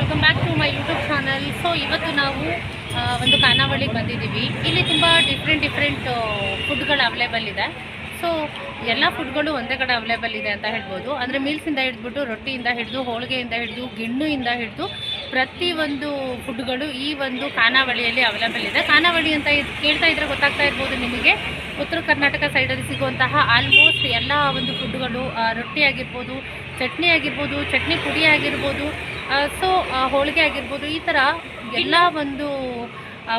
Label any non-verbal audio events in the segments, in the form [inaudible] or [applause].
Welcome back to my YouTube channel so ಇವತ್ತು ನಾವು ಒಂದು ಖಾನಾವಳಿಗೆ ಬಂದಿದ್ದೀವಿ. ಇಲ್ಲಿ ತುಂಬ ಡಿಫ್ರೆಂಟ್ ಡಿಫ್ರೆಂಟ್ ಫುಡ್ಗಳು ಅವೈಲೇಬಲ್ ಇದೆ. ಸೊ ಎಲ್ಲ ಫುಡ್ಗಳು ಒಂದೇ ಕಡೆ ಅವೈಲೇಬಲ್ ಇದೆ ಅಂತ ಹೇಳ್ಬೋದು. ಅಂದರೆ ಮೀಲ್ಸಿಂದ ಹಿಡಿದ್ಬಿಟ್ಟು ರೊಟ್ಟಿಯಿಂದ ಹಿಡಿದು, ಹೋಳಿಗೆಯಿಂದ ಹಿಡಿದು, ಗಿಣ್ಣುಯಿಂದ ಹಿಡಿದು ಪ್ರತಿ ಒಂದು ಫುಡ್ಗಳು ಈ ಒಂದು ಖಾನಾವಳಿಯಲ್ಲಿ ಅವೈಲೇಬಲ್ ಇದೆ. ಖಾನಾವಳಿ ಅಂತ ಇದ್- ಕೇಳ್ತಾ ಇದ್ರೆ ಗೊತ್ತಾಗ್ತಾ ಇರ್ಬೋದು ನಿಮಗೆ. ಉತ್ತರ ಕರ್ನಾಟಕ ಸೈಡಲ್ಲಿ ಸಿಗುವಂತಹ ಆಲ್ಮೋಸ್ಟ್ ಎಲ್ಲ ಒಂದು ಫುಡ್ಗಳು ರೊಟ್ಟಿ ಆಗಿರ್ಬೋದು, ಚಟ್ನಿ ಆಗಿರ್ಬೋದು, ಚಟ್ನಿ ಪುಡಿ ಆಗಿರ್ಬೋದು ಸೊ ಹೋಳಿಗೆ ಆಗಿರ್ಬೋದು, ಈ ಥರ ಎಲ್ಲ ಒಂದು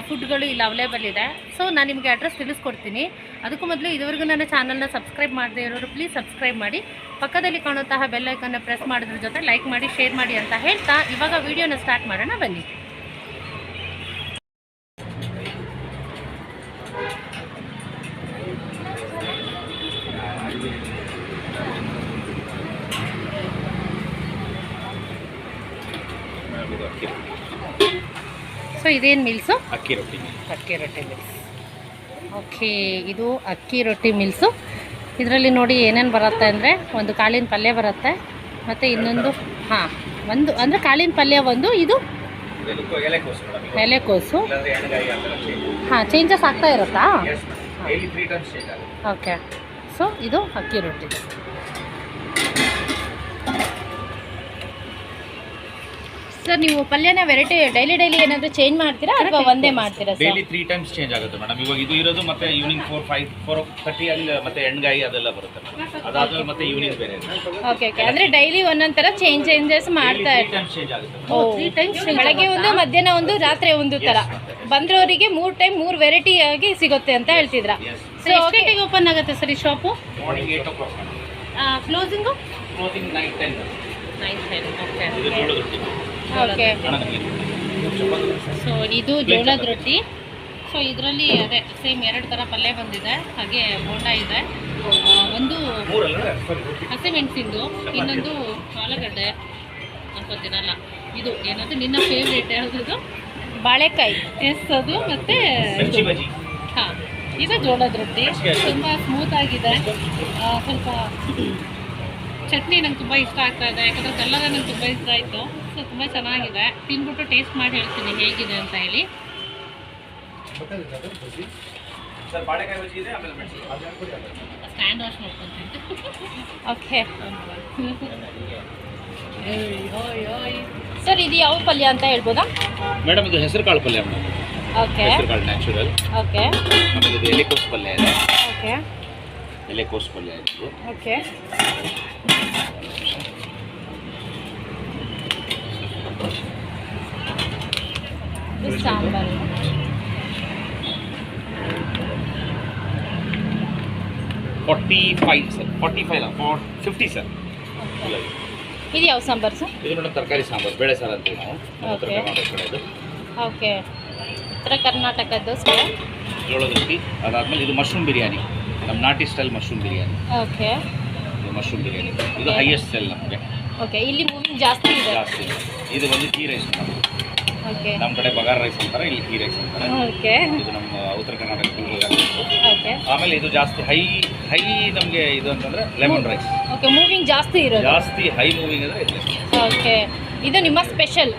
ಫುಡ್ಗಳು ಇಲ್ಲಿ ಅವೈಲೇಬಲ್ ಇದೆ. ಸೊ ನಾನು ನಿಮಗೆ ಅಡ್ರೆಸ್ ತಿಳಿಸ್ಕೊಡ್ತೀನಿ. ಅದಕ್ಕೂ ಮೊದಲು ಇದುವರೆಗೂ ನನ್ನ ಚಾನಲ್ನ ಸಬ್ಸ್ಕ್ರೈಬ್ ಮಾಡದೇ ಇರೋರು ಪ್ಲೀಸ್ ಸಬ್ಸ್ಕ್ರೈಬ್ ಮಾಡಿ. ಪಕ್ಕದಲ್ಲಿ ಕಾಣುವಂತಹ ಬೆಲ್ಲೈಕನ್ನ ಪ್ರೆಸ್ ಮಾಡೋದ್ರ ಜೊತೆ ಲೈಕ್ ಮಾಡಿ ಶೇರ್ ಮಾಡಿ ಅಂತ ಹೇಳ್ತಾ ಇವಾಗ ವಿಡಿಯೋನ ಸ್ಟಾರ್ಟ್ ಮಾಡೋಣ, ಬನ್ನಿ. ಸೊ ಇದೇನು ಮಿಲ್ಸು ಅಕ್ಕಿ ರೊಟ್ಟಿ ಅಕ್ಕಿ ರೊಟ್ಟಿ ಮಿಲ್ಸ್ ಓಕೆ ಇದು ಅಕ್ಕಿ ರೊಟ್ಟಿ ಮಿಲ್ಸು ಇದರಲ್ಲಿ ನೋಡಿ ಏನೇನು ಬರುತ್ತೆ ಅಂದರೆ ಒಂದು ಕಾಳಿನ ಪಲ್ಯ ಬರುತ್ತೆ ಮತ್ತು ಇನ್ನೊಂದು ಹಾಂ ಒಂದು ಅಂದರೆ ಕಾಳಿನ ಪಲ್ಯ ಒಂದು ಇದು ಎಲೆಕೋಸು ಹಾಂ ಚೇಂಜಸ್ ಆಗ್ತಾ ಇರುತ್ತಾ. ಓಕೆ ಸೊ ಇದು ಅಕ್ಕಿ ರೊಟ್ಟಿ. ಸರ್ ನೀವು ಪಲ್ಯನ ವೆರೈಟಿ ಡೈಲಿ ಡೈಲಿ ಏನಾದರೂ ಚೇಂಜ್ ಮಾಡ್ತೀರಾ ಅಥವಾ ಒಂದೇ ಮಾಡ್ತೀರಾ sir daily three times change ಆಗುತ್ತೆ ಮೇಡಮ್ ಇವಾಗ ಇದು ಇರೋದು ಮತ್ತೆ evening four five four thirty ಅಲ್ಲಿ ಮತ್ತೆ ಎಣ್ಗಾಯಿ ಅದೆಲ್ಲ ಬರುತ್ತೆ madam. ಅದಾದ್ಮೇಲೆ ಮತ್ತೆ ಈವ್ನಿಂಗ್ ಬೇರೆ ಓಕೆ ಓಕೆ ಅಂದ್ರೆ ಡೈಲಿ ಒಂದೊಂದು ಥರ ಚೇಂಜ್ ಚೇಂಜಸ್ ಮಾಡ್ತಾ ತ್ರೀ ಇರ್ತಾರೆ? ಟೈಮ್ಸ್ ಚೇಂಜ್ ಆಗುತ್ತೆ madam. ಓ ತ್ರೀ ಟೈಮ್ಸ್ ಬೆಳಗ್ಗೆ ಒಂದು ಮಧ್ಯಾಹ್ನ ಒಂದು ರಾತ್ರಿ ಒಂದು ತರ. ಬಂದ್ರವರಿಗೆ ಮೂರು ಟೈಮ್ ಮೂರು ವೆರೈಟಿ ಆಗಿ ಸಿಗುತ್ತೆ ಅಂತ ಹೇಳ್ತಿದ್ರ? Yes. ಎಷ್ಟು ಗಂಟೆಗೆ ಓಪನ್ ಆಗುತ್ತೆ ಸರ್ ಈ shop morning eight o'clock closing closing night ten nine ten okay ಇದು ರೊಟ್ಟಿ ಓಕೆ. ಸೊ ಇದು ಜೋಳದ ರೊಟ್ಟಿ. ಸೊ ಇದರಲ್ಲಿ ಅದೇ ಸೇಮ್ ಎರಡು ಥರ ಪಲ್ಯ ಬಂದಿದೆ. ಹಾಗೆ ಬೋಂಡ ಇದೆ. ಒಂದು ಮೂರಲ್ಲ? ಸಾರಿ ರೊಟ್ಟಿ ಹಸಿಮೆಣಸಿಂದು ಇನ್ನೊಂದು ಆಲೂಗಡ್ಡೆ ಅನ್ಕೋತೀನಲ್ಲ ಇದು ಏನದು ನಿನ್ನ ಫೇವ್ರೇಟ್ ಯಾವುದದು? ಬಾಳೆಕಾಯಿ. ಎಸ್ ಅದು ಮತ್ತೆ ಹಾಂ ಇದು ಜೋಳದ ರೊಟ್ಟಿ. ತುಂಬ ಸ್ಮೂತ್ ಆಗಿದೆ. ಆ, ಸ್ವಲ್ಪ ಚಟ್ನಿ ನಂಗೆ ತುಂಬ ಇಷ್ಟ ಆಗ್ತಾ ಇದೆ. ಯಾಕಂದರೆ ಕಲ್ಲರ ನಂಗೆ ತುಂಬ ಇಷ್ಟ ಆಯಿತು. ಸೊ ತುಂಬ ಚೆನ್ನಾಗಿದೆ. ತಿಂದ್ಬಿಟ್ಟು ಟೇಸ್ಟ್ ಮಾಡಿ ಹೇಳ್ತೀನಿ ಹೇಗಿದೆ ಅಂತ ಹೇಳಿ. ಸ್ಟ್ಯಾಂಡ್ ವಾಶ್ ಮಾಡ್ಕೊಂತೀನಿ. ಓಕೆ ಓಯ್ ಸರ್ ಇದು ಯಾವ ಪಲ್ಯ ಅಂತ ಹೇಳ್ಬೋದಾ? ಮೇಡಮ್ ಇದು ಹೆಸರು ಕಾಳು ಪಲ್ಯ ಮೇಡಮ್. ಓಕೆ ಹೆಸರು ಕಾಳು ನ್ಯಾಚುರಲ್ ಓಕೆ ಆಮೇಲೆ ಇದು ಎಲೆಕೋಸು ಪಲ್ಯ ಇದೆ. ಓಕೆ ಎಲೆಕೋಸು ಪಲ್ಯ ಇದೆ. Okay sambar forty five sir forty five fifty sir ಇದು ಯಾವ ಸಾಂಬಾರು ಸರ್ ಇದು ಮೇಡಮ್ ತರಕಾರಿ ಸಾಂಬಾರು ಬೇಳೆ ಸಾರು ಅಂತೀವಿ ನಾವು. ಇದು ಓಕೆ ಉತ್ತರ ಕರ್ನಾಟಕದ್ದು ಸರ್ ಜೋಳದ ರೊಟ್ಟಿ ಅದಾದ್ಮೇಲೆ ಇದು ಮಶ್ರೂಮ್ ಬಿರಿಯಾನಿ. ನಮ್ಮ ನಾಟಿ style mushroom biryani. Okay mushroom biryani. ಇದು ಹೈಯೆಸ್ಟ್ ಸ್ಟೈಲ್ ನಮಗೆ. ಓಕೆ ಇಲ್ಲಿ ಮೂವಿಂಗ್ ಜಾಸ್ತಿ ಇದೆ. ಜಾಸ್ತಿ ಇದು ಬಂದು ಕೀ ರೈಸ್ ಓಕೆ. ನಮ್ಮ ಕಡೆ ಬಗಾರ್ ರೈಸ್ ಅಂತಾರೆ ಇಲ್ಲಿ ಕೀ ರೈಸ್ ಅಂತಾರೆ. ಓಕೆ. ಇದು ನಮ್ಮ ಉತ್ತರ ಕರ್ನಾಟಕ ಓಕೆ. ಆಮೇಲೆ ಇದು ಜಾಸ್ತಿ ಹೈ ಹೈ ನಮಗೆ ಇದು ಅಂತಂದ್ರೆ ಲೆಮನ್ ರೈಸ್ ಓಕೆ ಮೂವಿಂಗ್ ಜಾಸ್ತಿ ಇರೋದು. ಜಾಸ್ತಿ ಹೈ ಮೂವಿಂಗ್ ಅಂದ್ರೆ ಓಕೆ. ಇದು ನಿಮ್ಮ ಸ್ಪೆಷಲ್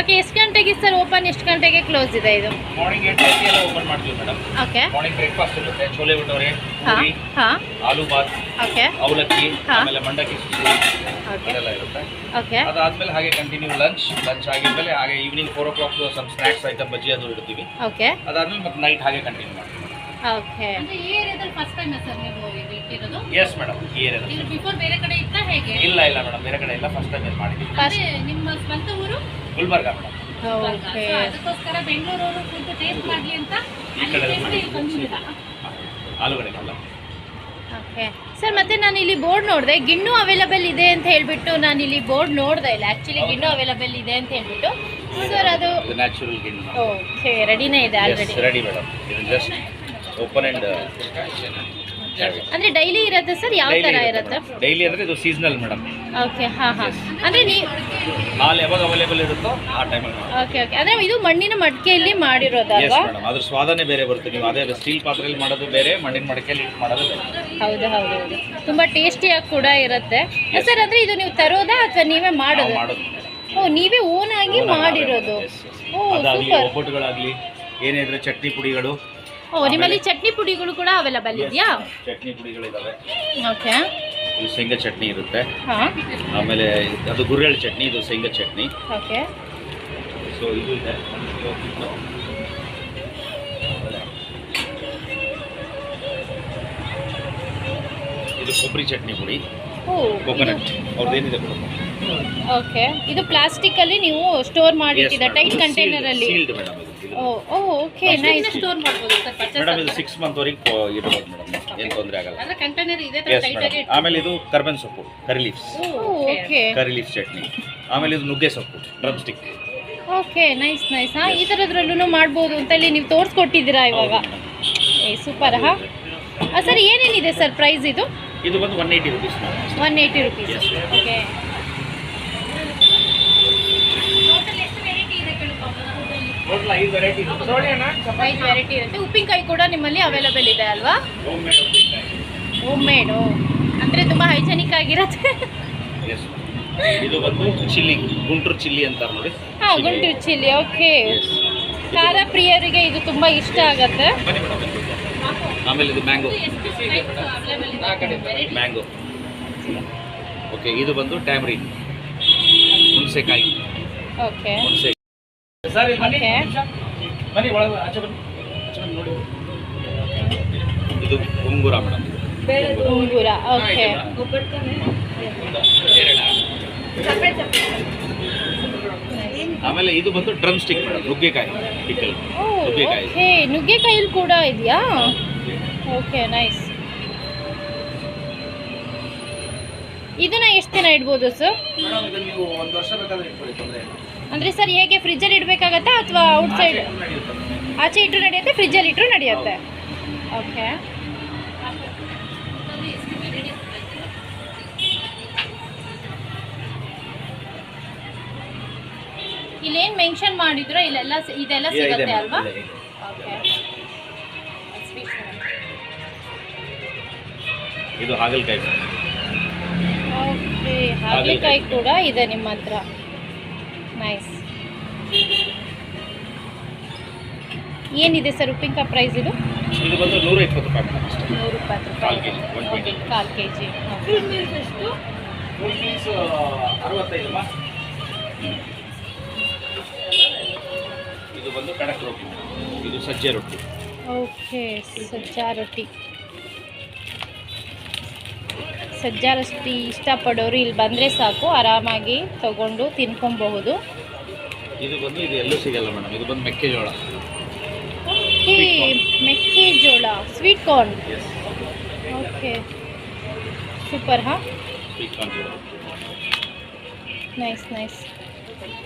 ಓಕೆ ಎಷ್ಟು ಗಂಟೆಗೆ ಸರ್ ಓಪನ್ ಎಷ್ಟು ಗಂಟೆಗೆ ಕ್ಲೋಸ್ ಇದೆ ಇದು? ಮಾರ್ನಿಂಗ್ ಎಂಟು ಗಂಟೆಗೆ ಎಲ್ಲ ಓಪನ್ ಮಾಡ್ತೀವಿ ಮೇಡಮ್ ಓಕೆ ಮಾರ್ನಿಂಗ್ ಬ್ರೇಕ್ಫಾಸ್ಟ್ ಇರುತ್ತೆ ಚೋಲೆ ಭಟೋರೆ ಹಾಂ ಪೂರಿ ಹಾಂ. ಆಲೂ ಬಾತ್ ಓಕೆ ಅವಲಕ್ಕಿ ಹಾ. ಆಮೇಲೆ ಮಂಡಕ್ಕಿ ಓಕೆ ಅದೆಲ್ಲ ಇರುತ್ತೆ. ಓಕೆ ಅದಾದ್ಮೇಲೆ ಹಾಗೆ ಕಂಟಿನ್ಯೂ ಲಂಚ್ ಲಂಚ್ ಆಗಿದ್ಮೇಲೆ ಹಾಗೆ evening four o'clock some snacks item bajji ಅದು ಇಡ್ತೀವಿ. ಓಕೆ ಅದಾದ್ಮೇಲೆ ಮತ್ತೆ ನೈಟ್ ಹಾಗೆ ಕಂಟಿನ್ಯೂ ಮಾಡ್ತೀವಿ. ಓಕೆ ಅಂದರೆ ಈ ಏರಿಯಾದಲ್ಲಿ ಫಸ್ಟ್ ಟೈಮ್ ಸರ್ ನೀವು ಇದು ಇಟ್ಟಿರೋದು? ಎಸ್ ಮೇಡಮ್ ಈ ಏರಿಯಾದಲ್ಲಿ ಬಿಫೋರ್ ಬೇರೆ ಕಡೆ ಇತ್ತಾ ಹೇಗೆ? ಇಲ್ಲ ಇಲ್ಲ ಮೇಡಮ್ ಬೇರೆ ಕಡೆ ಇಲ್ಲ. ಫಸ್ಟ್ ಟೈಮ್ ಮಾಡಿದ್ದೀವಿ. ಅಂದ್ರೆ ನಿಮ್ಮ ಸ್ವಂತ ಊರು? ಗುಲ್ಬರ್ಗ ಮೇಡಮ್. ಓಕೆ. ಅದಕ್ಕೋಸ್ಕರ ಬೆಂಗಳೂರವರು ಫುಡ್ ಟೇಸ್ಟ್ ಮಾಡ್ಲಿ ಅಂತ ಈ ಕಡೆ taste ಮಾಡಿ. ಇಲ್ಲಿ ಬಂದಿದ್ದೀರಾ ಆಲೂಗಡ್ಡೆ ಅಲ್ಲ ಓಕೆ. ಸರ್ ಮತ್ತೆ ನಾನು ಇಲ್ಲಿ ಬೋರ್ಡ್ ನೋಡಿದೆ. ಗಿಣ್ಣು ಅವೈಲಬಲ್ ಇದೆ ಅಂತ ಹೇಳ್ಬಿಟ್ಟು ನಾನು ಇಲ್ಲಿ ಬೋರ್ಡ್ ನೋಡ್ದೆ ಇಲ್ಲ. ಆ್ಯಕ್ಚುಲಿ ಗಿಣ್ಣು ಅವೈಲಬಲ್ ಇದೆ ಅಂತ ಹೇಳ್ಬಿಟ್ಟು. ಸರ್ ಅದು ನ್ಯಾಚುರಲ್ ಗಿಣ್ಣು ಓಕೆ ರೆಡಿನೇ ಇದೆ ಆಲ್ರೆಡಿ ರೆಡಿ ಮೇಡಮ್. ಇದು ಜಸ್ಟ್ ಓಪನ್ ಅಂಡ್ ಅಂದ್ರೆ ಡೈಲಿ ಇರುತ್ತೆ ಸರ್? ಯಾವ ತರ ಇರುತ್ತೆ ಡೈಲಿ ಅಂದ್ರೆ ಇದು ಸೀಸನಲ್ ಮೇಡಮ್. ಓಕೆ ಹಾ ಹಾ. ಅಂದ್ರೆ ನೀವು ಹಾಲು ಯಾವಾಗ ಅವೈಲೇಬಲ್ ಇರುತ್ತೋ ಆ ಟೈಮಲ್ಲಿ ಓಕೆ ಓಕೆ ಅಂದ್ರೆ ಇದು ಮಣ್ಣಿನ ಮಡಿಕೆಯಲ್ಲಿ ಎಸ್ ಮಾಡಿರೋದಲ್ವಾ ಮೇಡಮ್ ಅದ್ರ ಸ್ವಾದನೇ ಬೇರೆ ಬರುತ್ತೆ. ನೀವು ಅದೇ ಸ್ಟೀಲ್ ಪಾತ್ರೆಯಲ್ಲಿ ಮಾಡೋದು ಬೇರೆ ಮಣ್ಣಿನ ಮಡಿಕೆಯಲ್ಲಿ ಮಾಡೋದು ಬೇರೆ. ಹೌದು ಹೌದು ಹೌದು. ತುಂಬಾ ಟೇಸ್ಟಿಯಾಗಿ ಕೂಡ ಇರುತ್ತೆ. ಸರ್ ಅಂದ್ರೆ ಇದು ನೀವು ತರೋದಾ ಅಥವಾ ನೀವೇ ನಾವು ಮಾಡೋದು? ಮಾಡೋದು. ಓ ನೀವೇ ಓನ್ ಆಗಿ ಮಾಡಿರೋದು. ಓ ಅದಾಗಲಿ ಸೂಪರ್ ಒಬ್ಬಟ್ಟುಗಳಾಗಲಿ ಏನೇ ಇದ್ರೆ ಚಟ್ನಿ ಪುಡಿಗಳು. ಓ ನಿಮ್ಮಲ್ಲಿ ಚಟ್ನಿ ಪುಡಿಗಳು ಕೂಡ ಅವೈಲಬಲ್ ಇದೆಯಾ? ಚಟ್ನಿ ಪುಡಿಗಳಿದಾವೆ. ಓಕೆ ಇದು ಶೇಂಗಾ ಚಟ್ನಿ ಇರುತ್ತೆ. ಆಮೇಲೆ ಅದು ಗುರೆಳ್ ಚಟ್ನಿ ಇದು ಶೇಂಗಾ ಚಟ್ನಿ. ಓಕೆ. ಸೊ ಇದು ಇದೆ. ಇದು ಕೊಬ್ಬರಿ ಚಟ್ನಿ ಪುಡಿ. ಓ ಏನಿದೆ ಅವ್ರದ್ದೇನಿದೆ ಓಕೆ. ಇದು ಪ್ಲಾಸ್ಟಿಕ್ ಅಲ್ಲಿ ನೀವು ಸ್ಟೋರ್ ಮಾಡಿ ಟೈಟ್ ಕಂಟೈನರ್ ಅಲ್ಲಿ. Sealed madam oh oh okay nice store ಮಾಡ್ಬೋದು ಸರ್ ಪರ್ಚೇಸ್ ಮೇಡಮ್ ಇದು ಸಿಕ್ಸ್ ಮಂತ್ ವರೆಗೆ ಇಡ್ಬೋದು ಮೇಡಮ್ ಏನು ತೊಂದರೆ ಆಗಲ್ಲ. ಅಂದ್ರೆ ಕಂಟೈನರ್ ಇದೆ ತರ ಟೈಟ್ ಆಗಿ ಆಮೇಲೆ ಇದು ಕರ್ಬನ್ ಸೊಪ್ಪು curry leaves okay curry leaf chutney. ಆಮೇಲೆ ಇದು ನುಗ್ಗೆ ಸೊಪ್ಪು drumstick okay nice nice ಹಾ ಈ ಥರದ್ರಲ್ಲೂ ಮಾಡ್ಬೋದು ಅಂತ ಇಲ್ಲಿ ನೀವು ತೋರಿಸ್ಕೊಟ್ಟಿದ್ದೀರಾ ಇವಾಗ? ಏ ಸೂಪರ್ ಹಾ? ಸರ್ ಏನೇನಿದೆ ಸರ್ ಪ್ರೈಸ್ ಇದು? ಇದು ಬಂದು one eighty rupees one eighty rupees okay ಐದು ವೆರೈಟಿ ಇರುತ್ತೆ. ಉಪ್ಪಿನಕಾಯಿ ಕೂಡ ನಿಮ್ಮಲ್ಲಿ ಅವೈಲಬಲ್ ಇದೆ ಅಲ್ವಾ? ಹೋಮ್ ಮೇಡು ಅಂದರೆ ತುಂಬ ಹೈಜೆನಿಕ್ ಆಗಿರುತ್ತೆ ಇದು ಬಂದು ಚಿಲ್ಲಿ ಗುಂಟೂರು ಚಿಲ್ಲಿ ಅಂತಾರೆ ನೋಡಿ. ಹಾಂ ಗುಂಟ್ರು ಚಿಲ್ಲಿ ಓಕೆ. ಖಾರ ಪ್ರಿಯರಿಗೆ ಇದು ತುಂಬ ಇಷ್ಟ ಆಗುತ್ತೆ. ಆಮೇಲೆ ಇದು ಮ್ಯಾಂಗೋ. ಮ್ಯಾಂಗೋ. ಓಕೆ ಇದು ಬಂದು ಟ್ಯಾಮ್ರಿನ್ ಹುಣಸೆಕಾಯಿ. ಓಕೆ. ಹುಣಸೆ ಸರ್ ಇಲ್ಲಿ ಬನ್ನಿ. ಓಕೆ ಬನ್ನಿ ಒಳಗೆ ಆಚೆ ಬನ್ನಿ. ಆಚೆ ಬನ್ನಿ ನೋಡಿ. ಇದು ಮೇಡಮ್. ಉಂಗುರ ಓಕೆ ಆಮೇಲೆ ಇದು ಬಂದು ಡ್ರಮ್ ಸ್ಟಿಕ್ ಮೇಡಮ್ ನುಗ್ಗೆಕಾಯಿ ಪಿಕ್ಕಲ್ ನುಗ್ಗೆಕಾಯಿ. ಓಕೆ ಕೂಡ ಇದೆಯಾ? ಓಕೆ ನೈಸ್ ಇದನ್ನ ಎಷ್ಟು ದಿನ ಇಡ್ಬೋದು ಸರ್ ಮೇಡಮ್ ಇದನ್ನು ನೀವು ಒಂದು ವರ್ಷ ಬೇಕಾದ್ರೆ ಇಟ್ಕೊಳ್ಳಿ ತೊಂದರೆ ಇಲ್ಲ. ಅಂದರೆ ಸರ್ ಹೇಗೆ ಫ್ರಿಜ್ಜಲ್ಲಿ ಇಡಬೇಕಾಗತ್ತಾ ಅಥವಾ ಔಟ್ಸೈಡ್ ಆಚೆ ಇಟ್ಟರು ನಡೆಯುತ್ತೆ ಫ್ರಿಜ್ಜಲ್ಲಿ ಇಟ್ಟರು ನಡೆಯುತ್ತೆ. ಓಕೆ ಇಲ್ಲೇನು ಮೆನ್ಷನ್ ಮಾಡಿದ್ರೋ ಇಲ್ಲೆಲ್ಲ ಇದೆಲ್ಲ ಇದೆ, ಇದೆ ಸಿಗುತ್ತೆ ಅಲ್ವಾ. ಓಕೆ ಇದು. ಹಾಗಲಕಾಯಿ. ಓಕೆ ಹಾಗಲಕಾಯಿ. ಕೂಡ ಇದೆ ನಿಮ್ಮ ಹತ್ರ. ನೈಸ್ ಏನಿದೆ ಸರ್ ಉಪ್ಪಿನಕಾಯಿ ಪ್ರೈಸ್ ಇದು? ಇದು ಬಂದು ನೂರ ಇಪ್ಪತ್ತು ರೂಪಾಯಿ. ನೂರು ಇಪ್ಪತ್ತು ಕಾಲ್ ರೂಪಾಯಿ ಟ್ವೆಂಟಿ ಕಾಲು ಕೆ ಜಿ ಫುಲ್ ಪೀಸ್ ಅರವತ್ತೈದು ಇದು ಬಂದು ಕಡಕ್ ರೊಟ್ಟಿ ಇದು ಸಜ್ಜೆ ರೊಟ್ಟಿ. ಓಕೆ ಸಜ್ಜಾ ರೊಟ್ಟಿ. ಸಜ್ಜಾ ರೊಟ್ಟಿ ಇಷ್ಟಪಡೋರು ಇಲ್ಲಿ ಬಂದರೆ ಸಾಕು ಆರಾಮಾಗಿ ತಗೊಂಡು ತಿನ್ಕೊಬಹುದು. ಇದು ಬಂದು ಇದು ಎಲ್ಲೂ ಸಿಗಲ್ಲ ಮೇಡಮ್ ಇದು ಬಂದು ಮೆಕ್ಕೆಜೋಳ. ಮೆಕ್ಕೆಜೋಳ ಸ್ವೀಟ್ ಕಾರ್ನ್ ಓಕೆ. ಸೂಪರ್ ಹಾಂ? ನೈಸ್ ನೈಸ್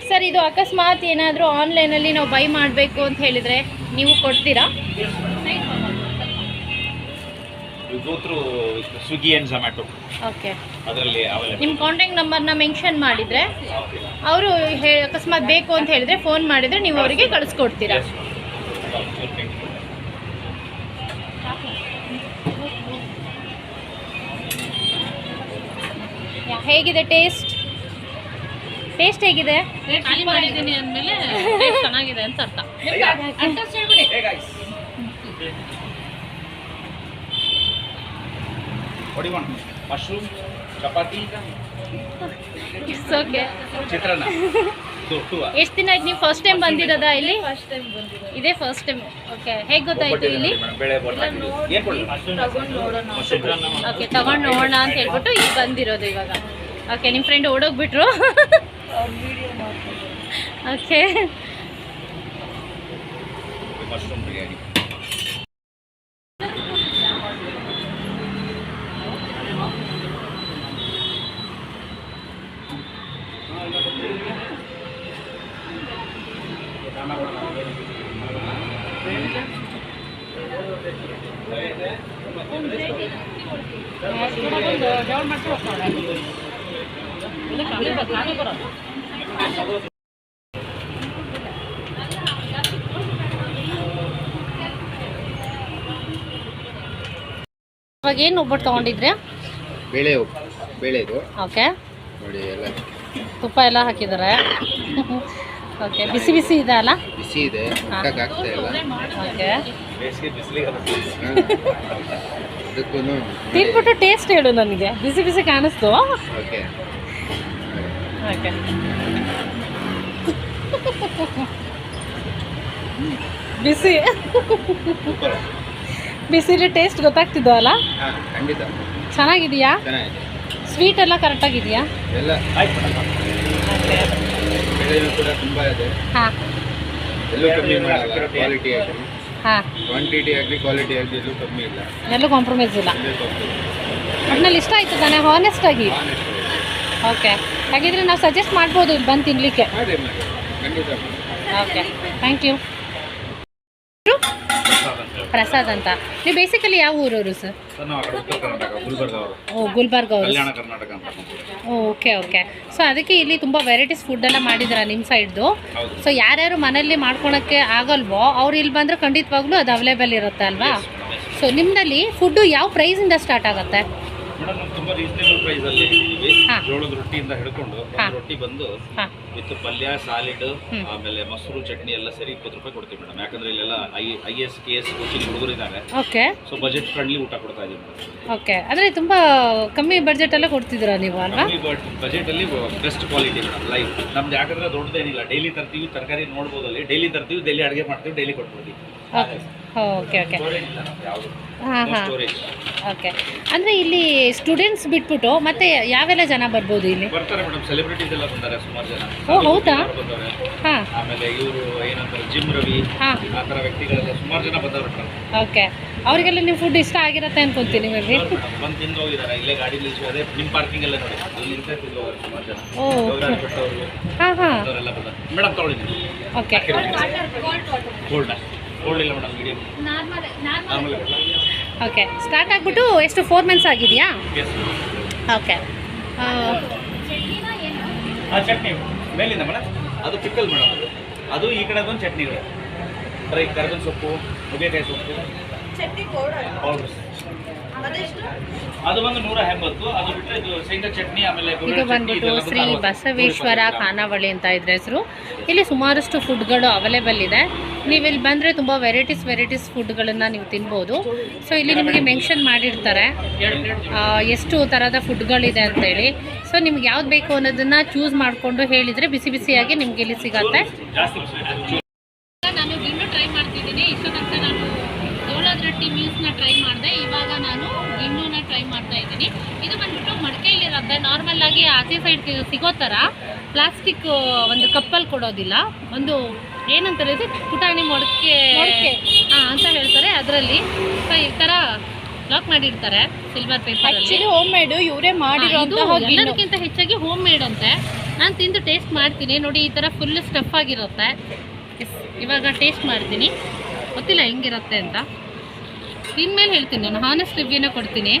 ಸರ್ ಇದು ಅಕಸ್ಮಾತ್ ಏನಾದರೂ ಆನ್ಲೈನಲ್ಲಿ ನಾವು ಬೈ ಮಾಡಬೇಕು ಅಂತ ಹೇಳಿದರೆ ನೀವು ಕೊಡ್ತೀರಾ? You go through Swiggy and Zomato okay ಅದರಲ್ಲಿ ಅವೈಲೇಬಲ್ ನಿಮ್ಮ ಕಾಂಟ್ಯಾಕ್ಟ್ ನಂಬರ್ನ ಮೆನ್ಷನ್ ಮಾಡಿದರೆ ಅವರು ಅಕಸ್ಮಾತ್ ಬೇಕು ಅಂತ ಹೇಳಿದ್ರೆ ಫೋನ್ ಮಾಡಿದರೆ ನೀವು ಅವರಿಗೆ ಕಳಿಸ್ಕೊಡ್ತೀರಾ. ಯಾ, ಹೇಗಿದೆ ಟೇಸ್ಟ್ ಟೇಸ್ಟ್ ಹೇಗಿದೆ? ಖಾಲಿ ಮಾಡಿದ್ದೀನಿ ಅಂದಮೇಲೆ ಚೆನ್ನಾಗಿದೆ ಅಂತ ಅರ್ಥ. What do you want? Mushroom, chapati, it's okay ಚಿತ್ರಾನ್ನ ಎಷ್ಟು ದಿನ ಆಯ್ತು ನೀವು ಫಸ್ಟ್ ಟೈಮ್ ಬಂದಿರೋದಾ ಇಲ್ಲಿ? ಇದೇ ಫಸ್ಟ್ ಟೈಮ್ ಓಕೆ ಹೇಗೆ ಗೊತ್ತಾಯ್ತು ಇಲ್ಲಿ? ಓಕೆ ತಗೊಂಡು ನೋಡೋಣ. ಅಂತ ಹೇಳ್ಬಿಟ್ಟು ಇಲ್ಲಿ ಬಂದಿರೋದು ಇವಾಗ. ಓಕೆ ನಿಮ್ಮ ಫ್ರೆಂಡ್ ಓಡೋಗ್ಬಿಟ್ರು? ಓಕೆ ಮಶ್ರೂಮ್ ಬಿರಿಯಾನಿ ಇವಾಗ ಏನು ಒಬ್ಬಟ್ಟು ತಗೊಂಡಿದ್ರೆ? ಬೇಳೆ ಬೇಳೆ ಇದು ಓಕೆ ನೋಡಿ ತುಪ್ಪ ಎಲ್ಲ ಹಾಕಿದ್ದಾರೆ. ಓಕೆ ಬಿಸಿ ಬಿಸಿ ಇದೆ ಅಲ್ಲ? ಬಿಸಿ ಇದೆ ಓಕೆ. ತಿನ್ಬಿಟ್ಟು ಟೇಸ್ಟ್ ಹೇಳು ನನಗೆ. ಬಿಸಿ ಬಿಸಿ ಕಾಣಿಸ್ತು. ಓಕೆ ಓಕೆ ಬಿಸಿ. ಬಿಸಿಲಿ ಟೇಸ್ಟ್ ಗೊತ್ತಾಗ್ತಿದ್ವು ಅಲ್ಲ? ಖಂಡಿತ. ಚೆನ್ನಾಗಿದೆಯಾ? ಚೆನ್ನಾಗಿದೆ. ಸ್ವೀಟ್ ಎಲ್ಲ ಕರೆಕ್ಟಾಗಿದೆಯಾ ಎಲ್ಲ ಬೆಳೆನೂ ಕೂಡ ತುಂಬ ಇದೆ. ಹಾಂ. ಎಲ್ಲೂ ಕಮ್ಮಿ ಮಾಡಲ್ಲ ಕ್ವಾಲಿಟಿ ಆಗಲಿ ಹಾಂ. ಕ್ವಾಂಟಿಟಿ ಆಗಲಿ ಕ್ವಾಲಿಟಿ ಆಗಲಿ ಎಲ್ಲೂ ಕಮ್ಮಿ ಇಲ್ಲ. ಎಲ್ಲೂ ಕಾಂಪ್ರಮೈಸ್ ಇಲ್ಲ. ಒಟ್ಟಿನಲ್ಲಿ ಇಷ್ಟ ಆಯ್ತು ತಾನೆ ಹಾನೆಸ್ಟ್ ಆಗಿ? ಓಕೆ ಹಾಗಿದ್ರೆ ನಾವು ಸಜೆಸ್ಟ್ ಮಾಡ್ಬೋದು ಇಲ್ಲಿ ಬಂದು ತಿನ್ನಲಿಕ್ಕೆ ಓಕೆ ಥ್ಯಾಂಕ್ ಯು ಪ್ರಸಾದ್ ಅಂತ. ನೀವು ಬೇಸಿಕಲಿ ಯಾವ ಊರವರು ಸರ್ ಓ ಗುಲ್ಬರ್ಗ ಅವರು. ಓಕೆ ಓಕೆ ಸೊ ಅದಕ್ಕೆ ಇಲ್ಲಿ ತುಂಬ ವೆರೈಟೀಸ್ ಫುಡ್ ಎಲ್ಲ ಮಾಡಿದ್ದೀರಾ ನಿಮ್ಮ ಸೈಡ್ದು ಸೊ ಯಾರ್ಯಾರು ಮನೇಲಿ ಮಾಡ್ಕೊಳಕ್ಕೆ ಆಗಲ್ವೋ ಅವ್ರು ಇಲ್ಲಿ ಬಂದರೆ ಖಂಡಿತವಾಗ್ಲೂ ಅದು ಅವೈಲೇಬಲ್ ಇರುತ್ತೆ ಅಲ್ವಾ? ಸೊ ನಿಮ್ಮಲ್ಲಿ ಫುಡ್ಡು ಯಾವ ಪ್ರೈಸಿಂದ ಸ್ಟಾರ್ಟ್ ಆಗುತ್ತೆ? ನಾವು ತುಂಬ ರೀಸನೇಬಲ್ ಪ್ರೈಸ್ ಅಲ್ಲಿ. ಜೋಳದ ರೊಟ್ಟಿಯಿಂದ ಹಿಡ್ಕೊಂಡು. ಒಂದು ರೊಟ್ಟಿ ಬಂದು ವಿತ್ ಪಲ್ಯ ಸಾಲಿಡ್ ಆಮೇಲೆ ಮೊಸರು ಚಟ್ನಿ ಎಲ್ಲ ಸರಿ ಇಪ್ಪತ್ತು ರೂಪಾಯಿ ಕೊಡ್ತೀವಿ ಮೇಡಮ್ ಯಾಕಂದ್ರೆ ಇಲ್ಲೆಲ್ಲ I I S K S coaching ಹುಡುಗರಿದ್ದಾರೆ okay so budget friendly ಊಟ ಕೊಡ್ತಾ ಇದೀವಿ ಮೇಡಮ್ ಓಕೆ ಅಂದ್ರೆ ತುಂಬಾ ಕಮ್ಮಿ ಬಜೆಟ್ ಅಲ್ಲೇ ಕೊಡ್ತಿದ್ದೀರಾ ನೀವು ಅಲ್ವಾ? ಬಜೆಟ್ ಅಲ್ಲಿ ಬೆಸ್ಟ್ ಕ್ವಾಲಿಟಿ ಮೇಡಮ್ ಲೈವ್ ನಮ್ದು ಯಾಕಂದ್ರೆ ದೊಡ್ಡದೇನಿಲ್ಲ. ಡೈಲಿ ತರ್ತೀವಿ ತರಕಾರಿ ನೋಡ್ಬೋದು ಅಲ್ಲಿ ಡೈಲಿ ತರ್ತೀವಿ ಡೈಲಿ ಅಡುಗೆ ಮಾಡ್ತೀವಿ ಡೈಲಿ ಕೊಟ್ಬಿಡ್ತೀವಿ. ಓಕೆ ಓಕೆ ಹಾಂ ಹಾಂ. ಓಕೆ ಅಂದರೆ ಇಲ್ಲಿ ಸ್ಟೂಡೆಂಟ್ಸ್ ಬಿಟ್ಬಿಟ್ಟು ಮತ್ತೆ ಯಾವೆಲ್ಲ ಜನ ಬರ್ಬೋದು ಇಲ್ಲಿ? ಬರ್ತಾರೆ ಮೇಡಮ್ ಸೆಲೆಬ್ರಿಟೀಸ್ ಎಲ್ಲ ಬಂದಾರೆ ಸುಮಾರು ಜನ. ಓ, ಹೌದಾ? ಹಾಂ. ಆಮೇಲೆ ಇವರು ಏನಂತಾರೆ ಜಿಮ್ ರವಿ ಹಾಂ. ಆ ಥರ ವ್ಯಕ್ತಿಗಳೆಲ್ಲ ಸುಮಾರು ಜನ ಬಂದವ್ರೆ ಓಕೆ ಅವರಿಗೆಲ್ಲ ನೀವು ಫುಡ್ ಇಷ್ಟ ಆಗಿರತ್ತೆ ಅನ್ಕೊಂತೀನಿ ಮೇಬಿ ಬಂದು ತಿಂದು ಹೋಗಿದ್ದಾರೆ. ಇಲ್ಲೇ ಗಾಡಿ ನಿಲ್ಸಿ ಅದೇ ನಿಮ್ಮ ಪಾರ್ಕಿಂಗ್ ಎಲ್ಲ ನೋಡಿ. ಅಲ್ಲಿ ನಿಂತೇ ತಿಂದು ಹೋಗೋರು ಸುಮಾರು ಜನ. ಓ ಹಾಂ ಹಾಂ. ಮೇಡಮ್ ತಗೊಳ್ಳಿ ಓಕೆ ಗೋಲ್ಡ ಇಲ್ಲ madam medium normal okay start ಆಗಿಬಿಟ್ಟು ಎಷ್ಟು ಫೋರ್ ಮಂತ್ಸ್ ಆಗಿದೆಯಾ? ಓಕೆ ಹಾಂ ಚಟ್ನಿ. ಮೇಲಿಂದ ಮೇಡಮ್ ಅದು ಪಿಕ್ಕಲ್ ಮೇಡಮ್ ಅದು ಅದು ಈ ಕಡೆ ಒಂದು ಚಟ್ನಿಗಳು. ಡ್ರೈ ಕರ್ಬೇವಿನ ಸೊಪ್ಪು ನುಗ್ಗೆಕಾಯಿ ಸೊಪ್ಪು. ಪೌಡರ್ ಅದು ಬಂದು ನೂರ ಎಂಬತ್ತು. ಅದು ಬಿಟ್ಟರೆ ಇದು ಶೇಂಗಾ ಚಟ್ನಿ ಆಮೇಲೆ ಇದು ಗುರೆಳ್ಳು ಬಂದ್ಬಿಟ್ಟು ಶ್ರೀ ಬಸವೇಶ್ವರ ಖಾನಾವಳಿ ಅಂತ ಇದ್ರ ಹೆಸರು. ಇಲ್ಲಿ ಸುಮಾರಷ್ಟು ಫುಡ್ಗಳು ಅವೈಲೇಬಲ್ ಇದೆ. ನೀವು ಇಲ್ಲಿ ಬಂದರೆ ತುಂಬ ವೆರೈಟೀಸ್ ವೆರೈಟೀಸ್ ಫುಡ್ಗಳನ್ನು ನೀವು ತಿನ್ಬೋದು. ಸೊ ಇಲ್ಲಿ ನಿಮಗೆ ಮೆನ್ಷನ್ ಮಾಡಿರ್ತಾರೆ. ಎಷ್ಟು ಥರದ ಫುಡ್ಗಳಿದೆ ಅಂತೇಳಿ ಸೊ ನಿಮ್ಗೆ ಯಾವ್ದು ಬೇಕು ಅನ್ನೋದನ್ನು ಚೂಸ್ ಮಾಡಿಕೊಂಡು ಹೇಳಿದರೆ ಬಿಸಿ ಬಿಸಿಯಾಗಿ ನಿಮ್ಗೆ ಇಲ್ಲಿ ಸಿಗತ್ತೆ. ನಾನು ಇನ್ನೂ ಟ್ರೈ ಮಾಡ್ತಿದ್ದೀನಿ. ಇಷ್ಟು ತನಕ ನಾನು ಜೋಳದ ರೊಟ್ಟಿ ಮೀಲ್ಸ್ನ ಟ್ರೈ ಮಾಡಿದೆ. ನಾನು ಗಿಣ್ಣುನ ಟ್ರೈ ಮಾಡ್ತಾ ಇದ್ದೀನಿ. ಇದು ಬಂದ್ಬಿಟ್ಟು ಮಡಿಕೆಯಲ್ಲಿರುತ್ತೆ ನಾರ್ಮಲ್ ಆಗಿ ಆಚೆ ಸೈಡ್ ಸಿಗೋ ಥರ ಪ್ಲಾಸ್ಟಿಕ್ ಒಂದು ಕಪ್ಪಲ್ಲಿ ಕೊಡೋದಿಲ್ಲ. ಒಂದು ಏನಂತಾರೆ ಇದು? ಪುಟಾಣಿ ಮೊಡಕೆ. ಹಾಂ ಅಂತ ಹೇಳ್ತಾರೆ. ಅದರಲ್ಲಿ ಈ ಥರ ಲಾಕ್ ಮಾಡಿರ್ತಾರೆ ಸಿಲ್ವರ್ ಪೇಪರ್ ಹೋಮ್ ಮೇಡ್ ಇವರೇ ಮಾಡಿರೋದಕ್ಕಿಂತ ಎಲ್ಲದಕ್ಕಿಂತ ಹೆಚ್ಚಾಗಿ ಹೋಮ್ ಮೇಡ್ ಅಂತೆ. ನಾನು ತಿಂದು ಟೇಸ್ಟ್ ಮಾಡ್ತೀನಿ. ನೋಡಿ ಈ ಥರ ಫುಲ್ ಸ್ಟಫ್ ಆಗಿರುತ್ತೆ. ಇವಾಗ ಟೇಸ್ಟ್ ಮಾಡ್ತೀನಿ. ಗೊತ್ತಿಲ್ಲ ಹೆಂಗಿರುತ್ತೆ ಅಂತ. ತಿಂದ್ಮೇಲೆ ಹೇಳ್ತೀನಿ ನಾನು ಹಾನೆಸ್ಟ್ ರಿವ್ಯೂನ ಕೊಡ್ತೀನಿ.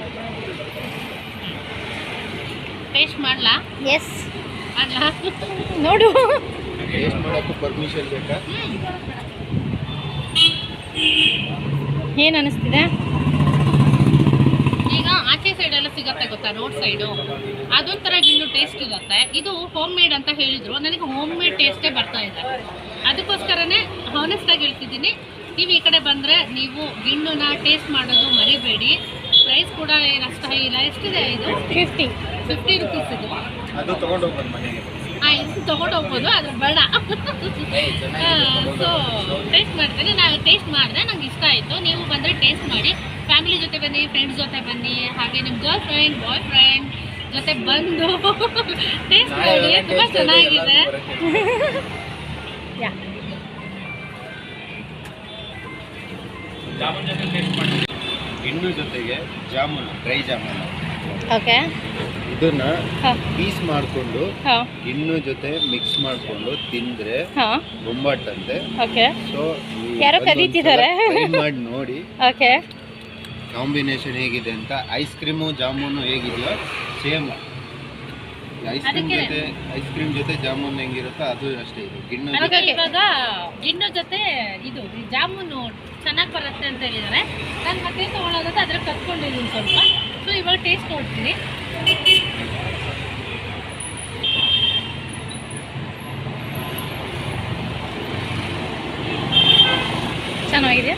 ಟೇಸ್ಟ್ ಮಾಡಲಾ? ಎಸ್ ಮಾಡ್ಲಾ? ನೋಡು. ಟೇಸ್ಟ್ ಮಾಡೋಕ್ಕೂ ಪರ್ಮಿಷನ್ ಬೇಕಾ? ಏನು ಅನಿಸ್ತಿದೆ? ಈಗ ಆಚೆ ಸೈಡ್ ಎಲ್ಲ ಸಿಗತ್ತೆ ಗೊತ್ತಾ ರೋಡ್ ಸೈಡು ಅದೊಂಥರ ಇನ್ನು ಟೇಸ್ಟ್ ಇರುತ್ತೆ. ಇದು ಹೋಮ್ ಮೇಡ್ ಅಂತ ಹೇಳಿದ್ರು ನನಗೆ ಹೋಮ್ ಮೇಡ್ ಟೇಸ್ಟೇ ಬರ್ತಾ ಇದೆ ಅದಕ್ಕೋಸ್ಕರನೇ ಹಾನೆಸ್ಟಾಗಿ ಹೇಳ್ತಿದ್ದೀನಿ ನೀವು ಈ ಕಡೆ ಬಂದರೆ ನೀವು ಗಿಣ್ಣುನ ಟೇಸ್ಟ್ ಮಾಡೋದು ಮರಿಬೇಡಿ. ಪ್ರೈಸ್ ಕೂಡ ಏನು ಅಷ್ಟು ಹೈ ಇಲ್ಲ. ಎಷ್ಟಿದೆ ಇದು? ಫಿಫ್ಟಿ ಫಿಫ್ಟಿ ರುಪೀಸ್ ಇದು. ಅದು ಹಾಂ ಇದು ತೊಗೊಂಡು ಹೋಗ್ಬೋದು ಅದು ಬೇಡ. ಸೊ ಟೇಸ್ಟ್ ಮಾಡ್ತೀನಿ. ನಾನು ಟೇಸ್ಟ್ ಮಾಡಿದೆ ನಂಗೆ ಇಷ್ಟ ಆಯಿತು. ನೀವು ಬಂದರೆ ಟೇಸ್ಟ್ ಮಾಡಿ. ಫ್ಯಾಮಿಲಿ ಜೊತೆ ಬನ್ನಿ ಫ್ರೆಂಡ್ಸ್ ಜೊತೆ ಬನ್ನಿ ಹಾಗೆ ನಿಮ್ಮ ಗರ್ಲ್ ಫ್ರೆಂಡ್ ಬಾಯ್ ಫ್ರೆಂಡ್ ಜೊತೆ ಬಂದು [laughs] ಟೇಸ್ಟ್ ಮಾಡಿ. ತುಂಬ ಚೆನ್ನಾಗಿದೆ. [laughs] ಜಾಮೂನ್ ಜೊತೆ ಟೇಸ್ಟ್ ಮಾಡಿ ಇನ್ನು ಜೊತೆಗೆ ಜಾಮೂನು ಡ್ರೈ ಜಾಮೂನು. ಓಕೆ. ಇದನ್ನ ಹಾಂ. ಪೀಸ್ ಮಾಡಿಕೊಂಡು ಹಾಂ. ಇನ್ನು ಜೊತೆ ಮಿಕ್ಸ್ ಮಾಡಿಕೊಂಡು ತಿಂದ್ರೆ ಹಾಂ. ಬೊಂಬಾಟಂತೆ ಓಕೆ. ಸೊ ಯಾರೋ ಕರೀತಿದ್ದಾರೆ. ಮಾಡಿ ನೋಡಿ. ಓಕೆ. ಕಾಂಬಿನೇಷನ್ ಹೇಗಿದೆ ಅಂತ. ಐಸ್ ಕ್ರೀಮು ಜಾಮೂನು ಹೇಗಿದೆಯೋ ಸೇಮ್ ಐಸ್ ಕ್ರೀಮ್ ಜೊತೆ ಐಸ್ ಕ್ರೀಮ್ ಜೊತೆ ಜಾಮೂನ್ ಹೆಂಗಿರುತ್ತೋ ಅದು ಅಷ್ಟೇ ಇದು. ಗಿಣ್ಣು ಗಿಣ್ಣು ಜೊತೆ ಇದು ಈ ಜಾಮೂನು ಚೆನ್ನಾಗಿ ಬರುತ್ತೆ ಅಂತ ಹೇಳಿದ್ದಾರೆ. ನಾನು ಮತ್ತೆ ತೊಗೊಳೋದಂತ ಅದ್ರಲ್ಲಿ ಕತ್ಕೊಂಡಿದ್ದೀನಿ ಸ್ವಲ್ಪ. ಸೊ ಇವಾಗ ಟೇಸ್ಟ್ ನೋಡ್ತೀನಿ. ಚೆನ್ನಾಗಿದೆ